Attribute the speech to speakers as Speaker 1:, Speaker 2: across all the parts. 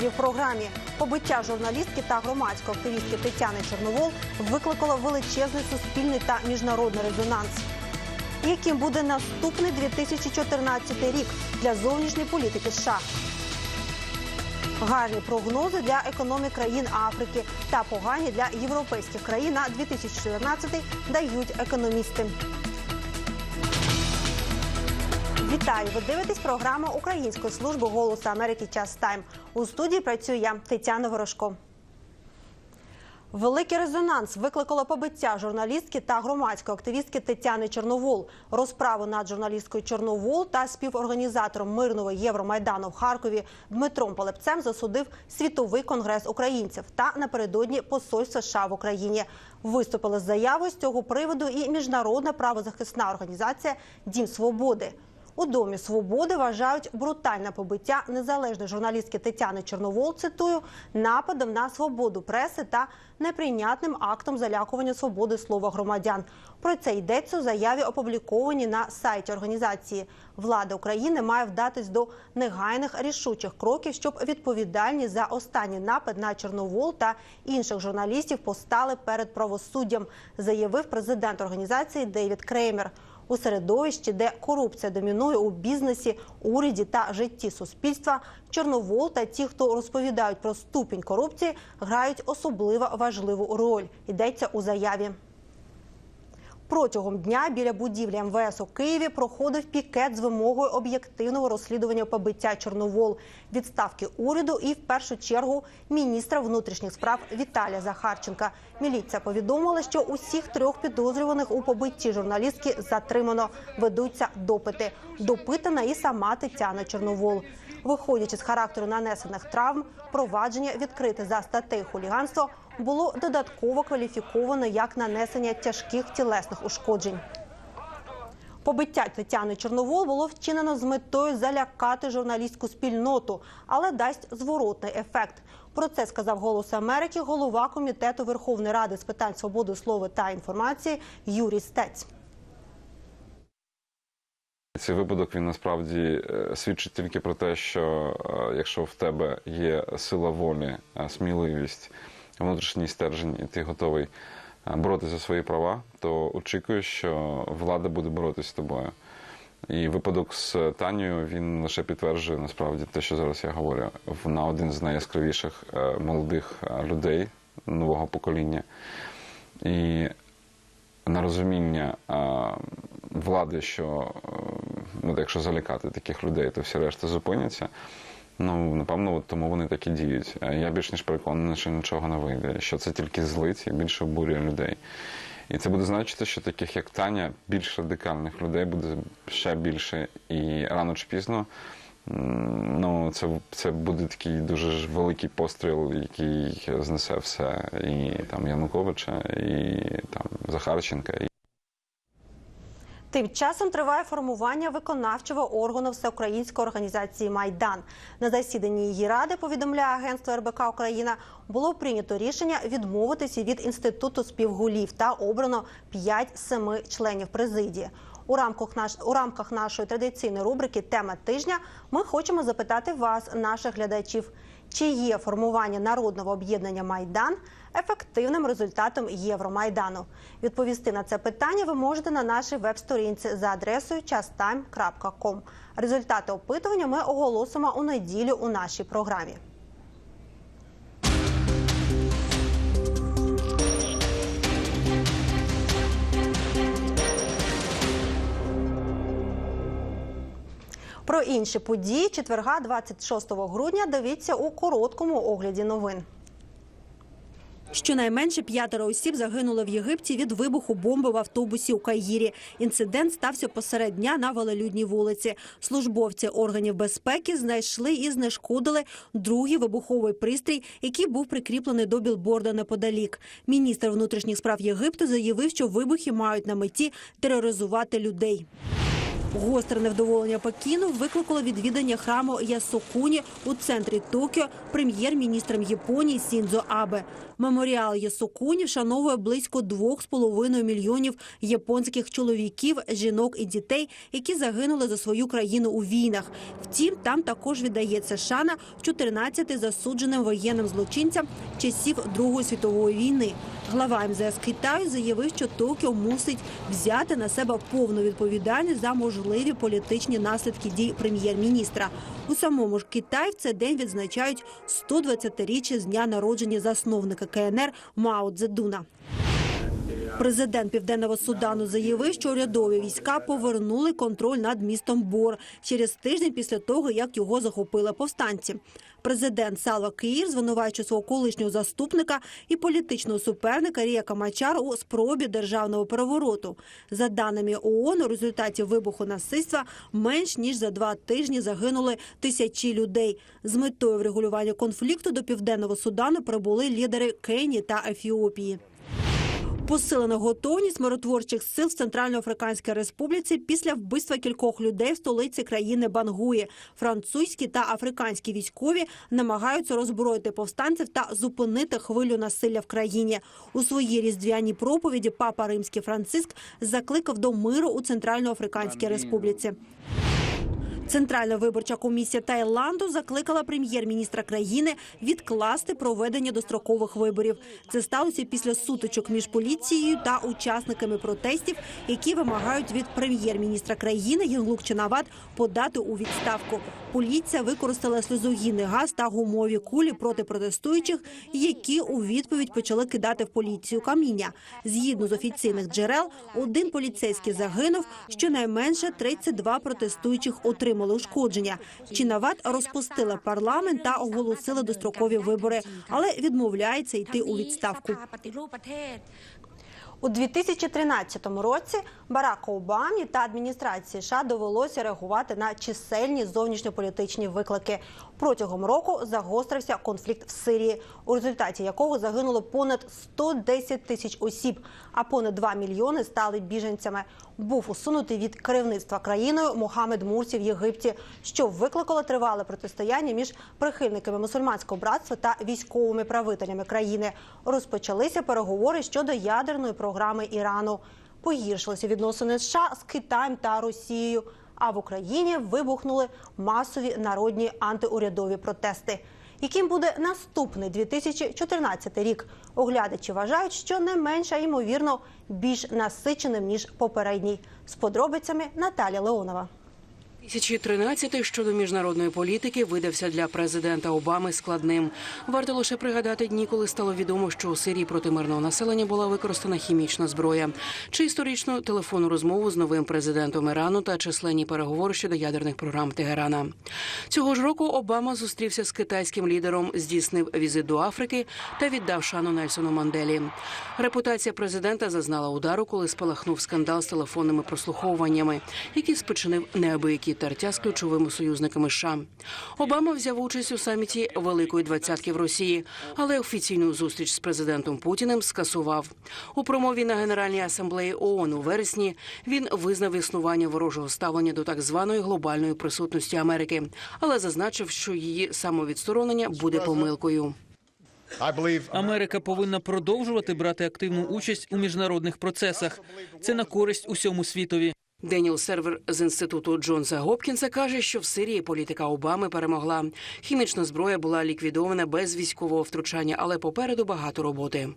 Speaker 1: Сьогодні в програмі побиття журналістки та громадської активістки Тетяни Чорновол викликало величезний суспільний та міжнародний резонанс. Яким буде наступний 2014 рік для зовнішньої політики США? Гарні прогнози для економік країн Африки та погані для європейських країн на 2014 дають економісти. Вітаю! Ви дивитесь програму Української служби голосу Америки Час Тайм. У студії працюю я Тетяна Ворожко. Великий резонанс викликало побиття журналістки та громадської активістки Тетяни Чорновол. Розправу над журналісткою Чорновол та співорганізатором мирного Євромайдану в Харкові Дмитром Полепцем засудив світовий конгрес українців та напередодні посольство США в Україні. Виступили з заявою з цього приводу і міжнародна правозахисна організація Дім Свободи. У домі свободи вважають брутальне побиття незалежної журналістки Тетяни Чорновол. Цитую нападом на свободу преси та неприйнятним актом залякування свободи слова громадян. Про це йдеться у заяві, опублікованій на сайті організації. Влада України має вдатись до негайних рішучих кроків, щоб відповідальні за останній напад на Чорновол та інших журналістів постали перед правосуддям, заявив президент організації Дейвід Креймер у середовищі, де корупція домінує у бізнесі, уряді та житті суспільства. Чорновол та ті, хто розповідають про ступінь корупції, грають особливо важливу роль. Йдеться у заяві. Протягом дня біля будівлі МВС у Києві проходив пікет з вимогою об'єктивного розслідування побиття Чорновол, відставки уряду і в першу чергу міністра внутрішніх справ Віталія Захарченка. Міліція повідомила, що усіх трьох підозрюваних у побитті журналістки затримано. Ведуться допити. Допитана і сама Тетяна Чорновол. Виходячи з характеру нанесених травм, провадження відкрите за статтею хуліганство було додатково кваліфіковано як нанесення тяжких тілесних ушкоджень. Побиття Тетяни Чорновол було вчинено з метою залякати журналістську спільноту, але дасть зворотний ефект. Про це сказав Голос Америки голова комітету Верховної Ради з питань свободи слова та інформації Юрій Стець.
Speaker 2: Цей випадок він насправді е, свідчить тільки про те, що е, якщо в тебе є сила волі, е, сміливість, внутрішній стержень, і ти готовий е, боротися за свої права, то очікуєш, що влада буде боротися з тобою. І випадок з Танією він лише підтверджує насправді те, що зараз я говорю. Вона один з найяскравіших е, молодих е, людей нового покоління. І на розуміння влади, що ну, якщо залякати таких людей, то всі решта зупиняться. Ну, напевно, от тому вони так і діють. Я більш ніж переконаний, що нічого не вийде, що це тільки злить і більше обурює людей. І це буде значити, що таких як Таня, більш радикальних людей буде ще більше. І рано чи пізно ну, це, це буде такий дуже ж великий постріл, який знесе все. І там Януковича, і там Захарченка,
Speaker 1: Тим часом триває формування виконавчого органу всеукраїнської організації Майдан. На засіданні її ради повідомляє агентство РБК Україна. Було прийнято рішення відмовитися від інституту співгулів та обрано 5-7 членів президії. У рамках наш у рамках нашої традиційної рубрики Тема тижня ми хочемо запитати вас, наших глядачів, чи є формування народного об'єднання Майдан ефективним результатом Євромайдану. Відповісти на це питання ви можете на нашій веб-сторінці за адресою chastime.com. Результати опитування ми оголосимо у неділю у нашій програмі. Про інші події четверга 26 грудня дивіться у короткому огляді новин. Щонайменше п'ятеро осіб загинули в Єгипті від вибуху бомби в автобусі у Каїрі. Інцидент стався посеред дня на велелюдній вулиці. Службовці органів безпеки знайшли і знешкодили другий вибуховий пристрій, який був прикріплений до білборда неподалік. Міністр внутрішніх справ Єгипту заявив, що вибухи мають на меті тероризувати людей. Гостре невдоволення Пекіну викликало відвідання храму Ясокуні у центрі Токіо прем'єр-міністром Японії Сіндзо Абе. Меморіал Ясокуні вшановує близько 2,5 мільйонів японських чоловіків, жінок і дітей, які загинули за свою країну у війнах. Втім, там також віддається шана 14 засудженим воєнним злочинцям часів Другої світової війни. Глава МЗС Китаю заявив, що Токіо мусить взяти на себе повну відповідальність за можливі політичні наслідки дій прем'єр-міністра. У самому ж Китаї в цей день відзначають 120-річчя з дня народження засновника КНР Мао Цзедуна. Президент Південного Судану заявив, що урядові війська повернули контроль над містом Бор через тиждень після того, як його захопили повстанці. Президент Салва Киїр звинувачує свого колишнього заступника і політичного суперника Ріяка Мачар у спробі державного перевороту. За даними ООН, у результаті вибуху насильства менш ніж за два тижні загинули тисячі людей. З метою врегулювання конфлікту до південного Судану прибули лідери Кенії та Ефіопії. Посилена готовність миротворчих сил в Центральноафриканській Республіці після вбивства кількох людей в столиці країни Бангуї. Французькі та африканські військові намагаються роззброїти повстанців та зупинити хвилю насилля в країні. У своїй різдвяній проповіді папа Римський Франциск закликав до миру у Центральноафриканській Республіці. Центральна виборча комісія Таїланду закликала прем'єр-міністра країни відкласти проведення дострокових виборів. Це сталося після сутичок між поліцією та учасниками протестів, які вимагають від прем'єр-міністра країни Єнглук Чинават подати у відставку. Поліція використала сльозогінний газ та гумові кулі проти протестуючих, які у відповідь почали кидати в поліцію каміння. Згідно з офіційних джерел, один поліцейський загинув, щонайменше 32 протестуючих отримали отримали ушкодження. Чінавет розпустила парламент та оголосила дострокові вибори, але відмовляється йти у відставку. У 2013 році Бараку Обамі та адміністрації США довелося реагувати на чисельні зовнішньополітичні виклики. Протягом року загострився конфлікт в Сирії, у результаті якого загинуло понад 110 тисяч осіб, а понад 2 мільйони стали біженцями. Був усунутий від керівництва країною Мохамед Мурсі в Єгипті, що викликало тривале протистояння між прихильниками мусульманського братства та військовими правителями країни. Розпочалися переговори щодо ядерної програми Ірану. Погіршилися відносини США з Китаєм та Росією. А в Україні вибухнули масові народні антиурядові протести. Яким буде наступний 2014 рік? Оглядачі вважають, що не менше, ймовірно, більш насиченим ніж попередній. З подробицями Наталя Леонова.
Speaker 3: 2013 щодо міжнародної політики видався для президента Обами складним. Варто лише пригадати дні, коли стало відомо, що у Сирії проти мирного населення була використана хімічна зброя, чи історичну телефонну розмову з новим президентом Ірану та численні переговори щодо ядерних програм Тегерана. Цього ж року Обама зустрівся з китайським лідером, здійснив візит до Африки та віддав шану Нельсону Манделі. Репутація президента зазнала удару, коли спалахнув скандал з телефонними прослуховуваннями, який спричинив неабиякі тертя з ключовими союзниками США. Обама взяв участь у саміті Великої двадцятки в Росії, але офіційну зустріч з президентом Путіним скасував. У промові на Генеральній асамблеї ООН у вересні він визнав існування ворожого ставлення до так званої глобальної присутності Америки, але зазначив, що її самовідсторонення буде помилкою.
Speaker 4: Америка повинна продовжувати брати активну участь у міжнародних процесах. Це на користь усьому світові.
Speaker 3: Деніел Сервер з інституту Джонса Гопкінса каже, що в Сирії політика Обами перемогла. Хімічна зброя була ліквідована без військового втручання, але попереду багато роботи.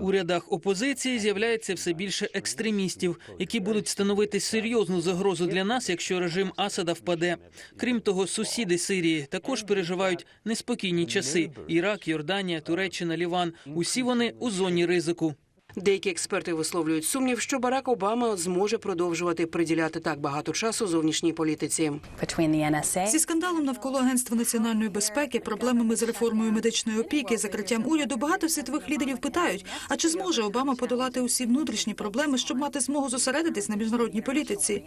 Speaker 4: У рядах опозиції з'являється все більше екстремістів, які будуть становити серйозну загрозу для нас, якщо режим Асада впаде. Крім того, сусіди Сирії також переживають неспокійні часи: Ірак, Йорданія, Туреччина, Ліван. Усі вони у зоні ризику.
Speaker 3: Деякі експерти висловлюють сумнів, що Барак Обама зможе продовжувати приділяти так багато часу зовнішній політиці.
Speaker 5: Зі скандалом навколо агентства національної безпеки, проблемами з реформою медичної опіки, закриттям уряду, багато світових лідерів питають: а чи зможе Обама подолати усі внутрішні проблеми, щоб мати змогу зосередитись на міжнародній політиці?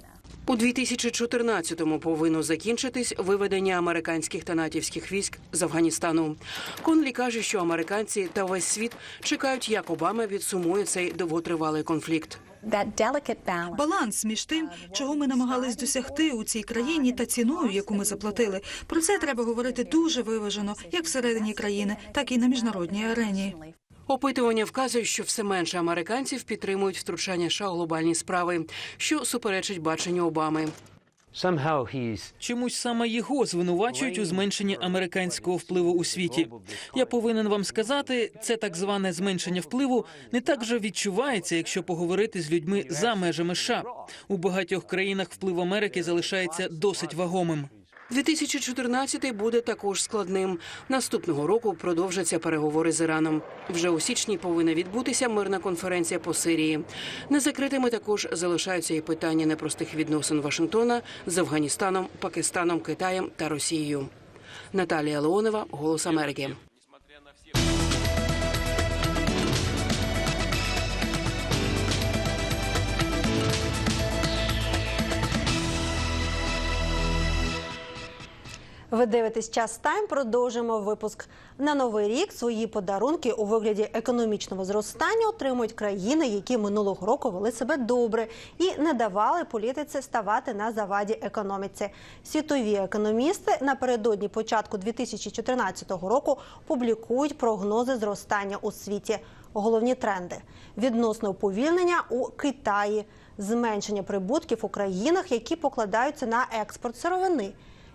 Speaker 3: У 2014-му повинно закінчитись виведення американських та натівських військ з Афганістану. Конлі каже, що американці та весь світ чекають, як Обама відсумує цей довготривалий конфлікт.
Speaker 5: Баланс між тим, чого ми намагались досягти у цій країні, та ціною, яку ми заплатили. Про це треба говорити дуже виважено, як всередині країни, так і на міжнародній арені.
Speaker 3: Опитування вказує, що все менше американців підтримують втручання США у глобальні справи, що суперечить баченню Обами.
Speaker 4: Чомусь саме його звинувачують у зменшенні американського впливу у світі. Я повинен вам сказати, це так зване зменшення впливу не так же відчувається, якщо поговорити з людьми за межами США. У багатьох країнах вплив Америки залишається досить вагомим.
Speaker 3: 2014 буде також складним. Наступного року продовжаться переговори з Іраном. Вже у січні повинна відбутися мирна конференція по Сирії. Незакритими також залишаються і питання непростих відносин Вашингтона з Афганістаном, Пакистаном, Китаєм та Росією. Наталія Леонова, Голос Америки.
Speaker 1: Ви дивитесь час тайм. Продовжимо випуск на новий рік. Свої подарунки у вигляді економічного зростання отримують країни, які минулого року вели себе добре і не давали політиці ставати на заваді економіці. Світові економісти напередодні початку 2014 року публікують прогнози зростання у світі. Головні тренди відносно уповільнення у Китаї, зменшення прибутків у країнах, які покладаються на експорт сировини.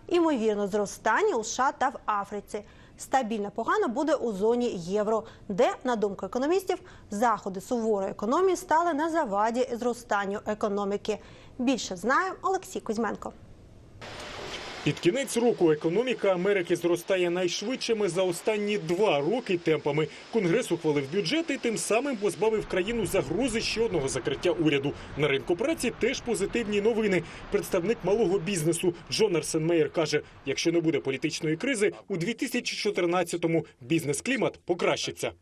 Speaker 1: Імовірно, зростання у США та в Африці. Стабільно погано буде у зоні євро, де, на думку економістів, заходи суворої економії стали на заваді зростанню економіки. Більше знає Олексій Кузьменко.
Speaker 6: Під кінець року економіка Америки зростає найшвидшими за останні два роки темпами. Конгрес ухвалив бюджет і тим самим позбавив країну загрози ще одного закриття уряду. На ринку праці теж позитивні новини. Представник малого бізнесу Джон Арсенмейер каже: якщо не буде політичної кризи, у 2014-му бізнес-клімат покращиться.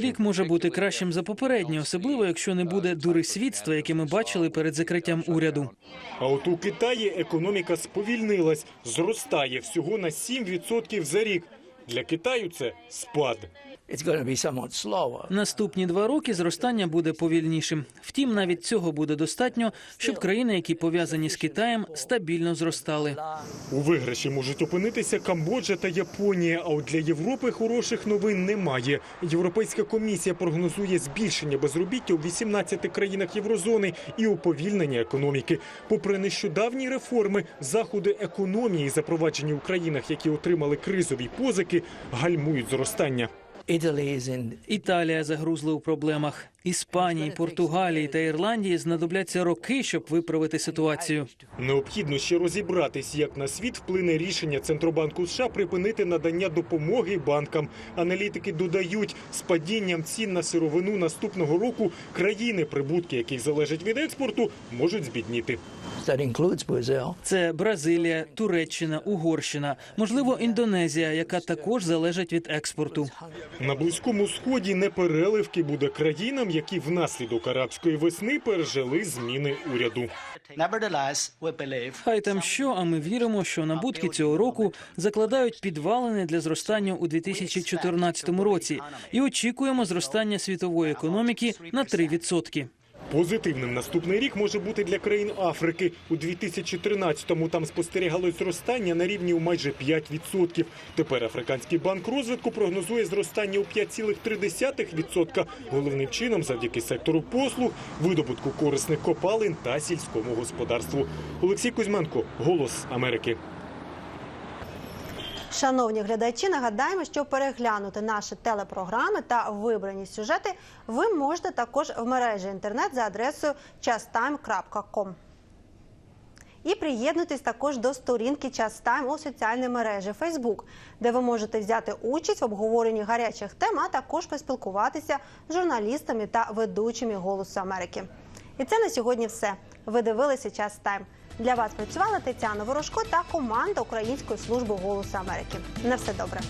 Speaker 4: Рік може бути кращим за попередній, особливо якщо не буде дурисвітства, яке ми бачили перед закриттям уряду.
Speaker 6: А от у Китаї економіка сповільнилась, зростає всього на 7% за рік. Для Китаю це спад.
Speaker 7: It's going to be somewhat slower.
Speaker 4: Наступні два роки зростання буде повільнішим. Втім, навіть цього буде достатньо, щоб країни, які пов'язані з Китаєм, стабільно зростали.
Speaker 6: У виграші можуть опинитися Камбоджа та Японія. А от для Європи хороших новин немає. Європейська комісія прогнозує збільшення безробіття у 18 країнах єврозони і уповільнення економіки. Попри нещодавні реформи, заходи економії, запроваджені у країнах, які отримали кризові позики, гальмують зростання.
Speaker 4: Італія загрузла у проблемах. Іспанії, Португалії та Ірландії знадобляться роки, щоб виправити ситуацію.
Speaker 6: Необхідно ще розібратись, як на світ вплине рішення Центробанку США припинити надання допомоги банкам. Аналітики додають, з падінням цін на сировину наступного року країни, прибутки яких залежать від експорту, можуть збідніти.
Speaker 7: that.
Speaker 4: Це Бразилія, Туреччина, Угорщина, можливо, Індонезія, яка також залежить від експорту.
Speaker 6: На близькому сході непереливки буде країнам, які внаслідок арабської весни пережили зміни уряду.
Speaker 4: Хай там що, а ми віримо, що набутки цього року закладають підвалини для зростання у 2014 році і очікуємо зростання світової економіки на 3%.
Speaker 6: Позитивним наступний рік може бути для країн Африки. У 2013-му там спостерігалось зростання на рівні у майже 5%. Тепер Африканський банк розвитку прогнозує зростання у 5,3%. Головним чином завдяки сектору послуг, видобутку корисних копалин та сільському господарству. Олексій Кузьменко, Голос Америки.
Speaker 1: Шановні глядачі, нагадаємо, що переглянути наші телепрограми та вибрані сюжети ви можете також в мережі інтернет за адресою chastime.com. І приєднуйтесь також до сторінки Час Тайм у соціальній мережі Facebook, де ви можете взяти участь в обговоренні гарячих тем, а також поспілкуватися з журналістами та ведучими Голосу Америки. І це на сьогодні все. Ви дивилися час Тайм. Для вас працювала Тетяна Ворожко та команда Української служби Голосу Америки. На все добре.